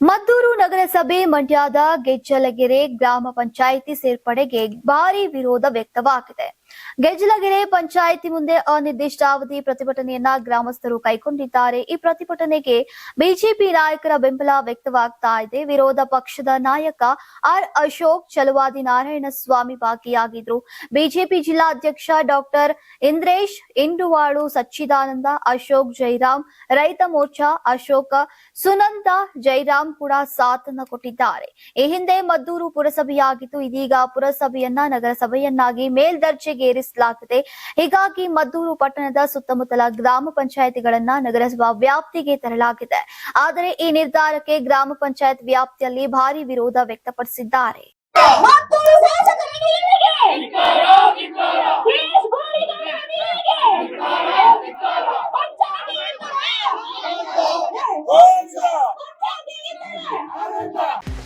ಮದ್ದೂರು ನಗರಸಭೆ ಮಂಡ್ಯದ ಗೆಜ್ಜಲಗೆರೆ ಗ್ರಾಮ ಪಂಚಾಯಿತಿ ಸೇರ್ಪಡೆಗೆ ಭಾರಿ ವಿರೋಧ ವ್ಯಕ್ತವಾಗಿದೆ. ಗೆಜ್ಜಲಗೆರೆ ಪಂಚಾಯಿತಿ ಮುಂದೆ ಅನಿರ್ದಿಷ್ಟಾವಧಿ ಪ್ರತಿಭಟನೆಯನ್ನ ಗ್ರಾಮಸ್ಥರು ಕೈಗೊಂಡಿದ್ದಾರೆ. ಈ ಪ್ರತಿಭಟನೆಗೆ ಬಿಜೆಪಿ ನಾಯಕರ ಬೆಂಬಲ ವ್ಯಕ್ತವಾಗ್ತಾ ಇದೆ. ವಿರೋಧ ಪಕ್ಷದ ನಾಯಕ ಆರ್ ಅಶೋಕ್ ಚಲುವಾದಿ ನಾರಾಯಣ ಸ್ವಾಮಿ ಭಾಗಿಯಾಗಿದ್ರು. ಬಿಜೆಪಿ ಜಿಲ್ಲಾಧ್ಯಕ್ಷ ಡಾಕ್ಟರ್ ಇಂದ್ರೇಶ್, ಇಂಡುವಾಳು ಸಚ್ಚಿದಾನಂದ, ಅಶೋಕ್ ಜೈರಾಮ್, ರೈತ ಮೋರ್ಚಾ ಅಶೋಕ, ಸುನಂದ ಜೈರಾಮ್ ಕೂಡ ಸಾಥನ್ನ ಕೊಟ್ಟಿದ್ದಾರೆ. ಈ ಹಿಂದೆ ಮದ್ದೂರು ಪುರಸಭೆಯಾಗಿತ್ತು. ಇದೀಗ ಪುರಸಭೆಯನ್ನ ನಗರಸಭೆಯನ್ನಾಗಿ ಮೇಲ್ದರ್ಜೆಗೇರಿಸಲಾಗಿದೆ ಹೀಗಾಗಿ ಮದ್ದೂರು ಪಟ್ಟಣದ ಸುತ್ತಮುತ್ತಲ ಗ್ರಾಮ ಪಂಚಾಯತಿಗಳನ್ನ ನಗರಸಭಾ ವ್ಯಾಪ್ತಿಗೆ ತರಲಾಗಿದೆ. ಆದರೆ ಈ ನಿರ್ಧಾರಕ್ಕೆ ಗ್ರಾಮ ಪಂಚಾಯತ್ ವ್ಯಾಪ್ತಿಯಲ್ಲಿ ಭಾರಿ ವಿರೋಧ ವ್ಯಕ್ತಪಡಿಸಿದ್ದಾರೆ.